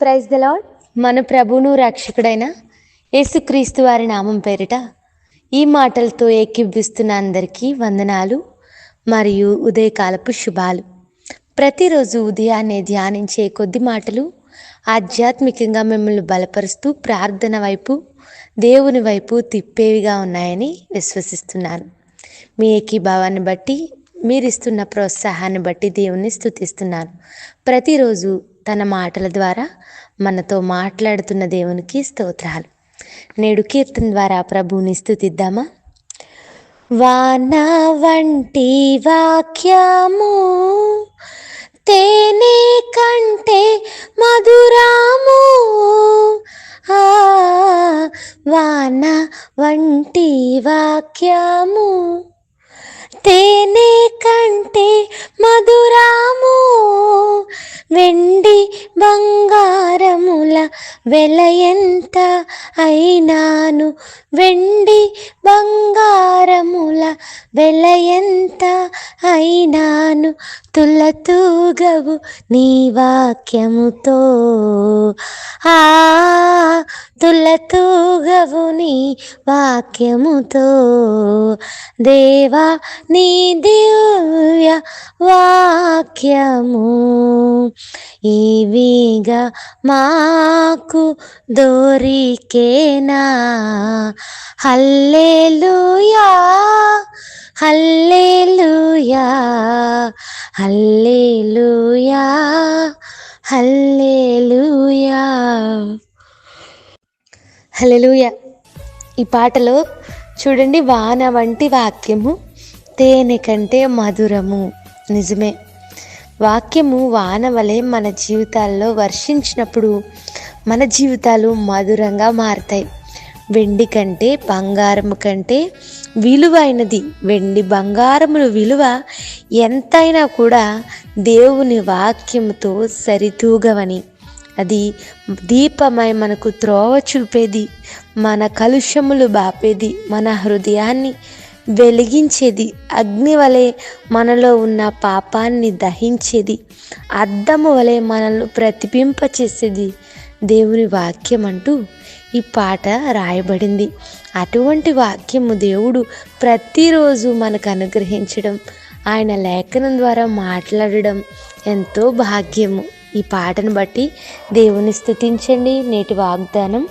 Praise the lord మన ప్రభును రక్షకుడైన యేసుక్రీస్తు వారి నామం పేరిట ఈ మాటలతో ఏకీభవిస్తున్న అందరికీ వందనాలు మరియు ఉదయకాలపు శుభాలు. ప్రతిరోజు ఉదయాన్నే ధ్యానించే కొద్ది మాటలు ఆధ్యాత్మికంగా మిమ్మల్ని బలపరుస్తూ ప్రార్థన వైపు దేవుని వైపు తిప్పేవిగా ఉన్నాయని విశ్వసిస్తున్నాను. మీ ఏకీభావాన్ని బట్టి మీరిస్తున్న ప్రోత్సాహాన్ని బట్టి దేవుణ్ణి స్థుతిస్తున్నాను ప్రతిరోజు తన మాటల ద్వారా మనతో మాట్లాడుతున్న దేవునికి స్తోత్రాలు. నేడు కీర్తన ద్వారా ప్రభువుని స్థుతిద్దామా వాన వంటి వాక్యము తేనె కంటే మధురాము. ఆ వాన వంటి వాక్యము తేనె కంటే మధురాము వెండి బంగారముల వెల ఎంత అయినాను? వెండి బంగారముల వెల ఎంత అయినాను? తులతూగవు నీ వాక్యముతో. ఆ తులతూగవు నీ వాక్యముతో. దేవా నీ దివ్య వాక్యము ఇవిగా మాకు దొరికేనా? Hallelujah hallelujah. Hallelujah hallelujah. Hallelujah. ఈ పాటలో చూడండి వాన వంటి వాక్యము తేనె కంటే మధురము. నిజమే. వాక్యము వాన వలె మన జీవితాల్లో వర్షించినప్పుడు మన జీవితాలు మధురంగా మారతాయి. వెండి కంటే బంగారము కంటే విలువైనది వెండి బంగారముల విలువ ఎంతైనా కూడా దేవుని వాక్యముతో సరితూగవని. అది దీపమై మనకు త్రోవ చూపేది. మన కలుషములు బాపేది. మన హృదయాన్ని వెలిగించేది. అగ్ని వలె మనలో ఉన్న పాపాన్ని దహించేది. అద్దము వలె మనల్ని ప్రతిబింపచేసేది దేవుని వాక్యం అంటూ ఈ పాట రాయబడింది. అటువంటి వాక్యము దేవుడు ప్రతిరోజు మనకు అనుగ్రహించడం ఆయన లేఖనం ద్వారా మాట్లాడడం ఎంతో భాగ్యము. ఈ పాటను బట్టి దేవుని స్థుతించండి. నేటి వాగ్దానం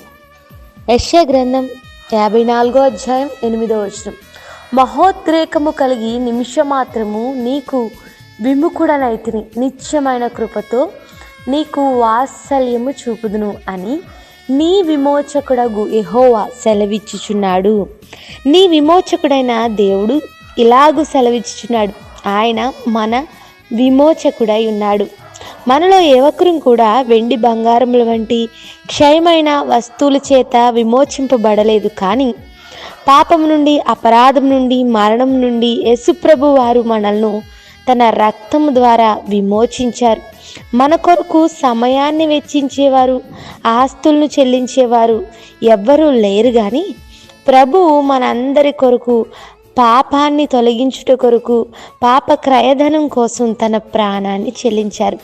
యశ్య గ్రంథం యాభై నాలుగో అధ్యాయం ఎనిమిదో వచనం. మహోద్రేకము కలిగి నిమిషమాత్రము నీకు విముఖుడనైతిని నిత్యమైన కృపతో నీకు వాత్సల్యము చూపుదును అని నీ విమోచకుడగు ఎహోవా సెలవిచ్చుచున్నాడు. నీ విమోచకుడైన దేవుడు ఇలాగు సెలవిచ్చుచున్నాడు. ఆయన మన విమోచకుడై ఉన్నాడు. మనలో ఏ ఒక్కరం కూడా వెండి బంగారముల వంటి క్షయమైన వస్తువుల చేత విమోచింపబడలేదు కానీ పాపం నుండి అపరాధం నుండి మరణం నుండి యేసుప్రభు వారు మనల్ని తన రక్తము ద్వారా విమోచించారు. మన కొరకు సమయాన్ని వెచ్చించేవారు ఆస్తులను చెల్లించేవారు ఎవ్వరూ లేరు కానీ ప్రభువు మనందరి కొరకు పాపాన్ని తొలగించుట కొరకు పాప క్రయధనం కోసం తన ప్రాణాన్ని చెల్లించారు.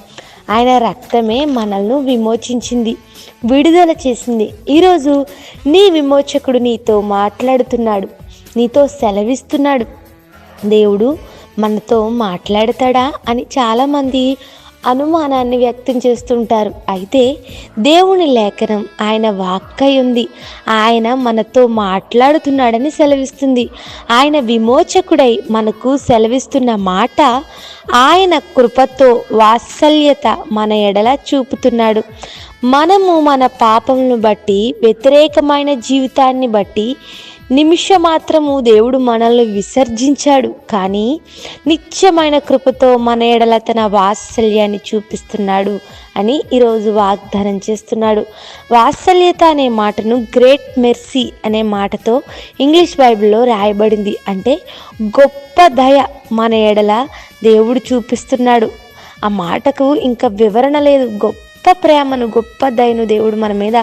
ఆయన రక్తమే మనల్ని విమోచించింది విడుదల చేసింది. ఈరోజు నీ విమోచకుడు నీతో మాట్లాడుతున్నాడు నీతో సెలవిస్తున్నాడు. దేవుడు మనతో మాట్లాడతాడా అని చాలామంది అనుమానాన్ని వ్యక్తం చేస్తుంటారు. అయితే దేవుని లేఖనం ఆయన వాక్కై ఉంది. ఆయన మనతో మాట్లాడుతున్నాడని సెలవిస్తుంది. ఆయన విమోచకుడై మనకు సెలవిస్తున్న మాట ఆయన కృపతో వాత్సల్యత మన ఎడల చూపుతున్నాడు. మనము మన పాపములను బట్టి వ్యతిరేకమైన జీవితాన్ని బట్టి నిమిషమాత్రము దేవుడు మనల్ని విసర్జించాడు. కానీ నిత్యమైన కృపతో మన ఎడల తన వాత్సల్యాన్ని చూపిస్తున్నాడు అని ఈరోజు వాగ్దానం చేస్తున్నాడు. వాత్సల్యత అనే మాటను గ్రేట్ మెర్సీ అనే మాటతో ఇంగ్లీష్ బైబిల్లో రాయబడింది. అంటే గొప్ప దయ మన ఎడల దేవుడు చూపిస్తున్నాడు. ఆ మాటకు ఇంకా వివరణ లేదు. గొప్ప ప్రేమను గొప్ప దయను దేవుడు మన మీద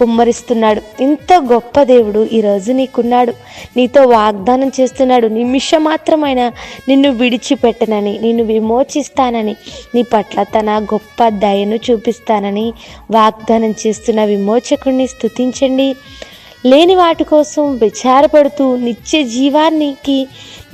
కుమ్మరిస్తున్నాడు. ఇంత గొప్ప దేవుడు ఈరోజు నీకున్నాడు. నీతో వాగ్దానం చేస్తున్నాడు. నిమిషం మాత్రమైన నిన్ను విడిచిపెట్టనని నిన్ను విమోచిస్తానని నీ పట్ల తన గొప్ప దయను చూపిస్తానని వాగ్దానం చేస్తున్న విమోచకుడిని స్థుతించండి లేని వాటి కోసం విచారపడుతూ నిత్య జీవానికి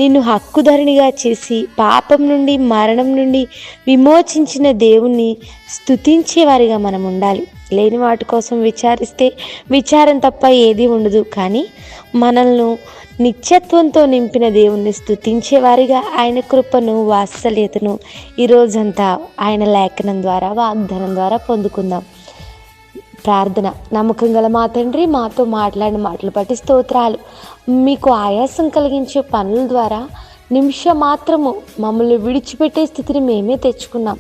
నిన్ను హక్కుధరణిగా చేసి పాపం నుండి మరణం నుండి విమోచించిన దేవుణ్ణి స్థుతించేవారిగా మనం ఉండాలి లేని వాటి కోసం విచారిస్తే విచారం తప్ప ఏది ఉండదు. కానీ మనల్ని నిత్యత్వంతో నింపిన దేవుణ్ణి స్థుతించేవారిగా ఆయన కృపను వాత్సల్యతను ఈరోజంతా ఆయన లేఖనం ద్వారా వాగ్దానం ద్వారా పొందుకుందాం. ప్రార్థన. నమ్మకం గల మా తండ్రి మాతో మాట్లాడిన మాటలు బట్టి స్తోత్రాలు. మీకు ఆయాసం కలిగించే పనుల ద్వారా నిమిషం మాత్రము మమ్మల్ని విడిచిపెట్టే స్థితిని మేమే తెచ్చుకున్నాం.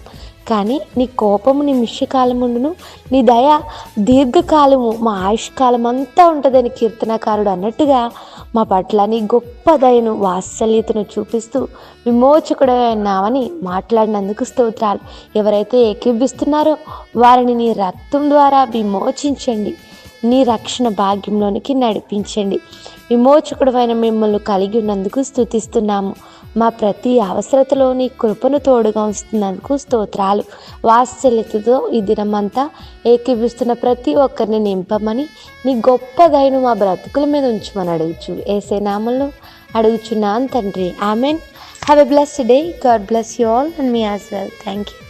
కానీ నీ కోపము నిమిషకాలముండును నీ దయ దీర్ఘకాలము మా ఆయుష్కాలం అంతా ఉంటుందని కీర్తనకారుడు అన్నట్టుగా మా పట్ల నీ గొప్ప దయను వాత్సల్యతను చూపిస్తూ విమోచకుడైనావని మాట్లాడినందుకు స్తోత్రాలు. ఎవరైతే ఏకీభిస్తున్నారో వారిని నీ రక్తం ద్వారా విమోచించండి. నీ రక్షణ భాగ్యంలోనికి నడిపించండి. విమోచకుడమైన మిమ్మల్ని కలిగి ఉన్నందుకు స్థుతిస్తున్నాము మా ప్రతి అవసరతలో నీ కృపను తోడుగా ఉంచుతున్నందుకు స్తోత్రాలు. వాత్సల్యతతో ఈ దినమంతా ఏకీభిస్తున్న ప్రతి ఒక్కరిని నింపమని నీ గొప్ప దయను మా బ్రతుకుల మీద ఉంచమని అడుగుచు. ఏసే నామంలో అడుగుచున్నాను తండ్రి. Amen. Have a blessed day God bless you all and me as well thank you